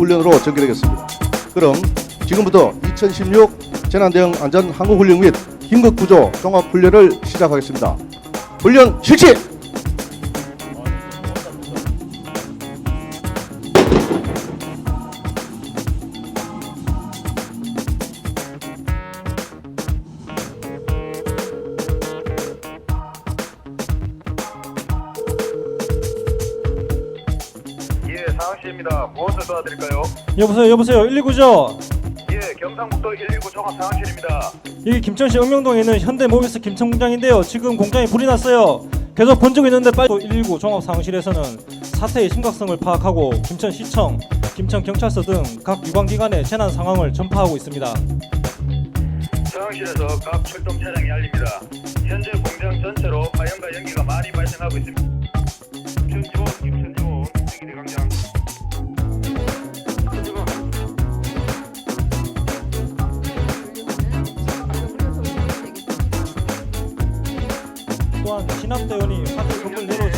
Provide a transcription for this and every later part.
훈련으로 전개되겠습니다. 그럼 지금부터 2016 재난대응 안전 항공훈련 및 긴급구조 종합훈련을 시작하겠습니다. 훈련 실시! 상황실입니다. 무엇을 도와드릴까요? 여보세요 여보세요 119죠 예, 경상북도 119 종합 상황실입니다. 여기 김천시 읍명동에 있는 현대모비스 김천 공장인데요 지금 공장에 불이 났어요 계속 번지고 있는데 빨리 119 종합 상황실에서는 사태의 심각성을 파악하고 김천시청 김천경찰서 등 각 유관기관에 재난 상황을 전파하고 있습니다 상황실에서 각 출동 차량이 알립니다. 현재 공장 전체로 화염과 연기가 많이 발생하고 있습니다. 김천지원, 김천지원, 세기대 광장. 또한 진압대원이 화재 건물 내로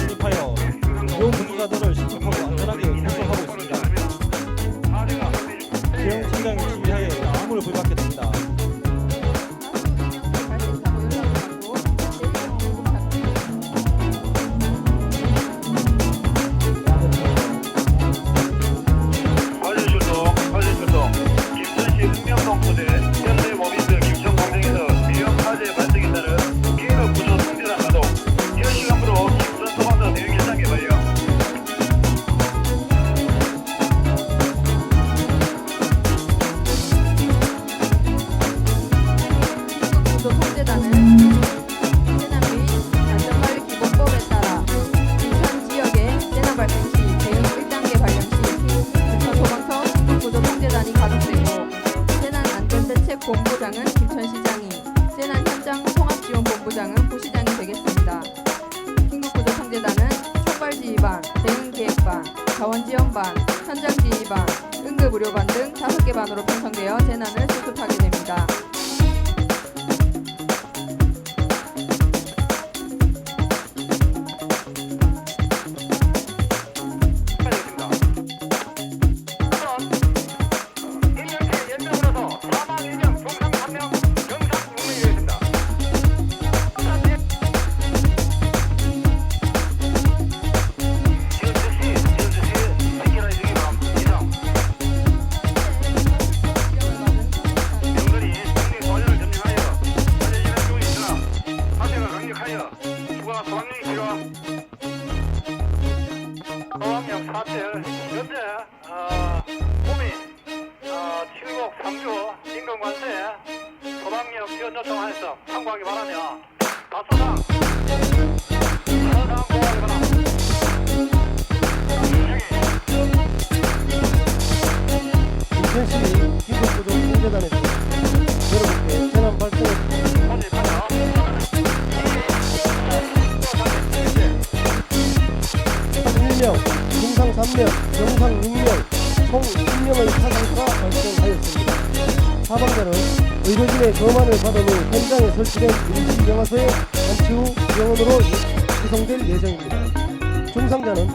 통제단이 가동되고 재난 안전대책 본부장은 김천 시장이 재난 현장 통합지원 본부장은 부시장이 되겠습니다. 긴급구조 통제단은 총괄지휘반, 대응기획반, 자원지원반, 현장지휘반, 응급의료반 등 다섯 개 반으로 편성되어 재난을 수습하게 됩니다. 소방력 사태 현재 어, 구민 어, 7곡 3주 인근관세 소방력 지원 요청하여서 참고하기 바라며 다소상 다소상 공하기 바랍니다. 인천시 긴급구조 통제단에서 여러분께 재난 발생을? 한 1명, 중상 3명, 영상 6명, 총 10명의 사상자가 발생하였습니다. 사망자는 의료진의 검안을 받은 후 현장에 설치된 임시영화소에 안치 후 병원으로 이송될 예정입니다. 중상자는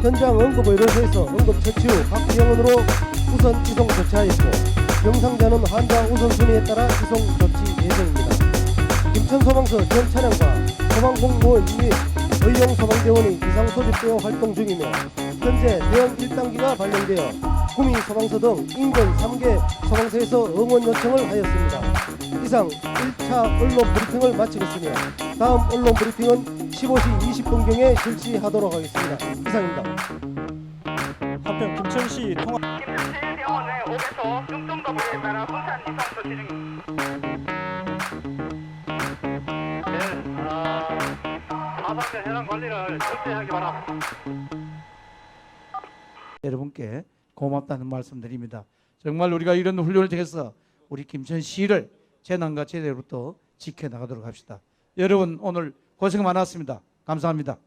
현장 응급의료소에서 응급 처치 후 각 병원으로 우선 이송 조치하였고 병상자는 환자 우선순위에 따라 이송 조치 예정입니다. 김천소방서 전 차량과 소방공무원 및 의용 소방대원이 비상 소집되어 활동 중이며 현재 대응 1단계가 발령되어 구미 소방서 등 인근 3개 소방서에서 응원 요청을 하였습니다. 이상 1차 언론 브리핑을 마치겠으며 다음 언론 브리핑은 15시 20분경에 실시하도록 하겠습니다. 이상입니다. 한편 김천시 통합 사상자 현황 관리를 철저히 하기 바랍니다. 여러분께 고맙다는 말씀드립니다. 정말 우리가 이런 훈련을 통해서 우리 김천 시를 재난과 재해로부터 지켜나가도록 합시다. 여러분 오늘 고생 많았습니다. 감사합니다.